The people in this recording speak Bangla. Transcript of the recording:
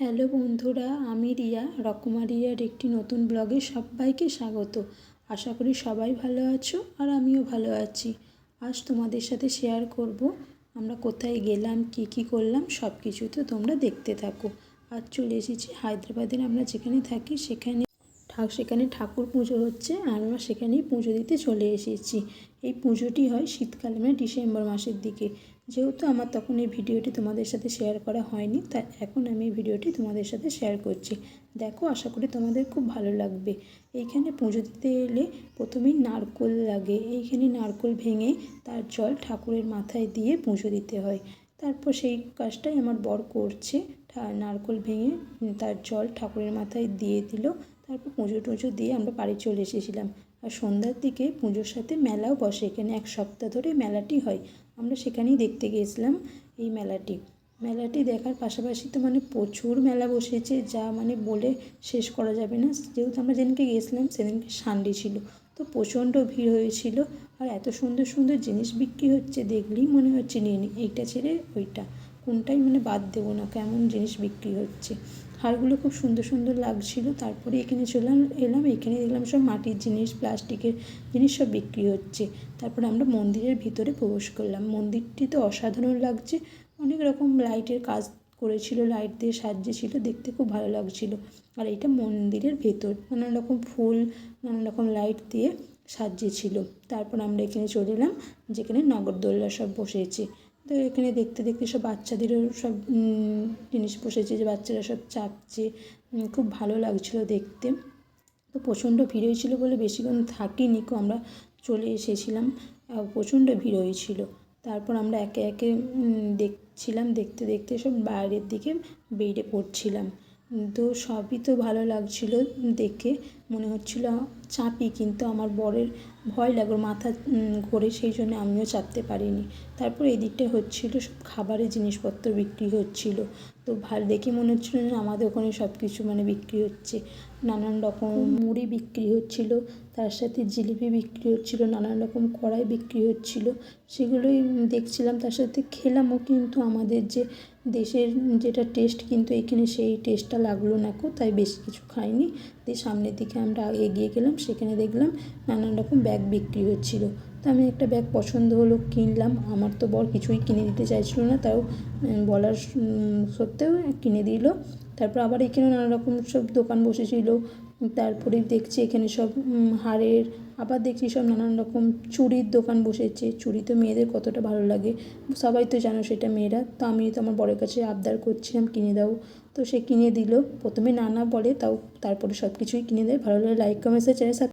হ্যালো বন্ধুরা, আমি রিয়া রকমারিয়ার একটি নতুন ব্লগে সবাইকে স্বাগত। আশা করি সবাই ভালো আছো আর আমিও ভালো আছি। আজ তোমাদের সাথে শেয়ার করব, আমরা কোথায় গেলাম, কি কি করলাম সব কিছু তো তোমরা দেখতে থাকো। আজ চলে এসেছি হায়দ্রাবাদের, আমরা যেখানে থাকি সেখানে ঠাক, সেখানে ঠাকুর পুজো হচ্ছে আর আমরা সেখানেই পুজো দিতে চলে এসেছি। এই পুজোটি হয় শীতকালে মানে ডিসেম্বর মাসের দিকে। যেহেতু আমার তখন এই ভিডিওটি তোমাদের সাথে শেয়ার করা হয়নি, তাই এখন আমি এই ভিডিওটি তোমাদের সাথে শেয়ার করছি। দেখো, আশা করি তোমাদের খুব ভালো লাগবে। এইখানে পুজো দিতে এলে প্রথমেই নারকোল লাগে। এইখানে নারকোল ভেঙে তার জল ঠাকুরের মাথায় দিয়ে পুজো দিতে হয়। তারপর সেই কাজটাই আমার বর করছে। নারকোল ভেঙে তার জল ঠাকুরের মাথায় দিয়ে দিল। তারপর পুজো টুজো দিয়ে আমরা বাড়ি চলে এসেছিলাম। আর সন্ধ্যার দিকে পুজোর সাথে মেলাও বসে, এখানে এক সপ্তাহ ধরে মেলাটি হয়। আমরা সেখানেই দেখতে গিয়েছিলাম এই মেলাটি। মেলাটি দেখার পাশাপাশি তো মানে প্রচুর মেলা বসেছে, যা মানে বলে শেষ করা যাবে না। যেহেতু আমরা যেদিনকে গিয়েছিলাম সেদিনকে সানডে ছিল, তো প্রচণ্ড ভিড় হয়েছিল। আর এত সুন্দর সুন্দর জিনিস বিক্রি হচ্ছে, দেখলেই মনে হচ্ছে নিয়ে নিই এইটা ছেড়ে ওইটা। কোনটাই মানে বাদ দেবো না, কেমন জিনিস বিক্রি হচ্ছে। হারগুলো খুব সুন্দর সুন্দর লাগছিল। তারপরে এখানে চলে এলাম, এখানে দেখলাম সব মাটির জিনিস, প্লাস্টিকের জিনিস সব বিক্রি হচ্ছে। তারপরে আমরা মন্দিরের ভিতরে প্রবেশ করলাম। মন্দিরটি তো অসাধারণ লাগছে। অনেক রকম লাইটের কাজ করেছিল, লাইট দিয়ে সাজিয়েছিল, দেখতে খুব ভালো লাগছিল। আর এটা মন্দিরের ভেতর। নানান রকম ফুল, নানান রকম লাইট দিয়ে সাজিয়েছিল। তারপর আমরা এখানে চলে এলাম, যেখানে নগরদোল্লা সব বসেছে। তো এখানে দেখতে দেখতে সব বাচ্চাদেরও সব জিনিস বসেছে, যে বাচ্চারা সব চাপছে। খুব ভালো লাগছিল দেখতে। তো প্রচণ্ড ভিড় হয়েছিল বলে বেশিক্ষণ থাকিনি, কো আমরা চলে এসেছিলাম। প্রচণ্ড ভিড় হয়েছিল। তারপর আমরা একে একে দেখছিলাম, দেখতে দেখতে সব বাইরের দিকে বেরিয়ে পড়ছিলাম। তো সবই তো ভালো লাগছিল দেখে। মনে হচ্ছিল চাপি কিন্তু আমার বরের ভয় লাগল মাথা ঘোরে সেই জন্য আমিও চাপতে পারিনি। তারপর এই দিকটা হচ্ছিল সব খাবারের জিনিসপত্র বিক্রি হচ্ছিল। তো ভালো দেখে মনে হচ্ছিল যে আমাদের ওখানে সব কিছু মানে বিক্রি হচ্ছে। নানান রকম মুড়ি বিক্রি হচ্ছিল তার সাথে জিলিপি বিক্রি হচ্ছিল নানান রকম কড়াই বিক্রি হচ্ছিল। সেগুলোই দেখছিলাম তার সাথে খেলামও কিন্তু আমাদের যে দেশের যেটা টেস্ট কিন্তু এখানে সেই টেস্টটা লাগল না কো তাই বেশি কিছু খাইনি। দিয়ে সামনের দিকে আমরা এগিয়ে গেলাম, সেখানে দেখলাম নানান রকম ব্যাগ বিক্রি হচ্ছিল। তো আমি একটা ব্যাগ পছন্দ হলো কিনলাম, আমার তো বর কিছুই কিনে দিতে চাইছিল না, তাও বলার সত্ত্বেও কিনে দিল। তারপর আবার এখানে নানা রকম সব দোকান বসেছিল তারপরে দেখছি এখানে সব হারের আবার দেখছি সব নানান রকম চুড়ির দোকান বসেছে। চুড়ি তো মেয়েদের কতটা ভালো লাগে। সবাই তো জানো সেটা মেয়েরা। তো আমি তো আমার বরের কাছে আবদার করছিলাম, কিনে দাও। তো সে কিনে দিল। প্রথমে না না বলে, তাও তারপরে সব কিছুই কিনে দেয়। ভালো লাগে। Like comments channel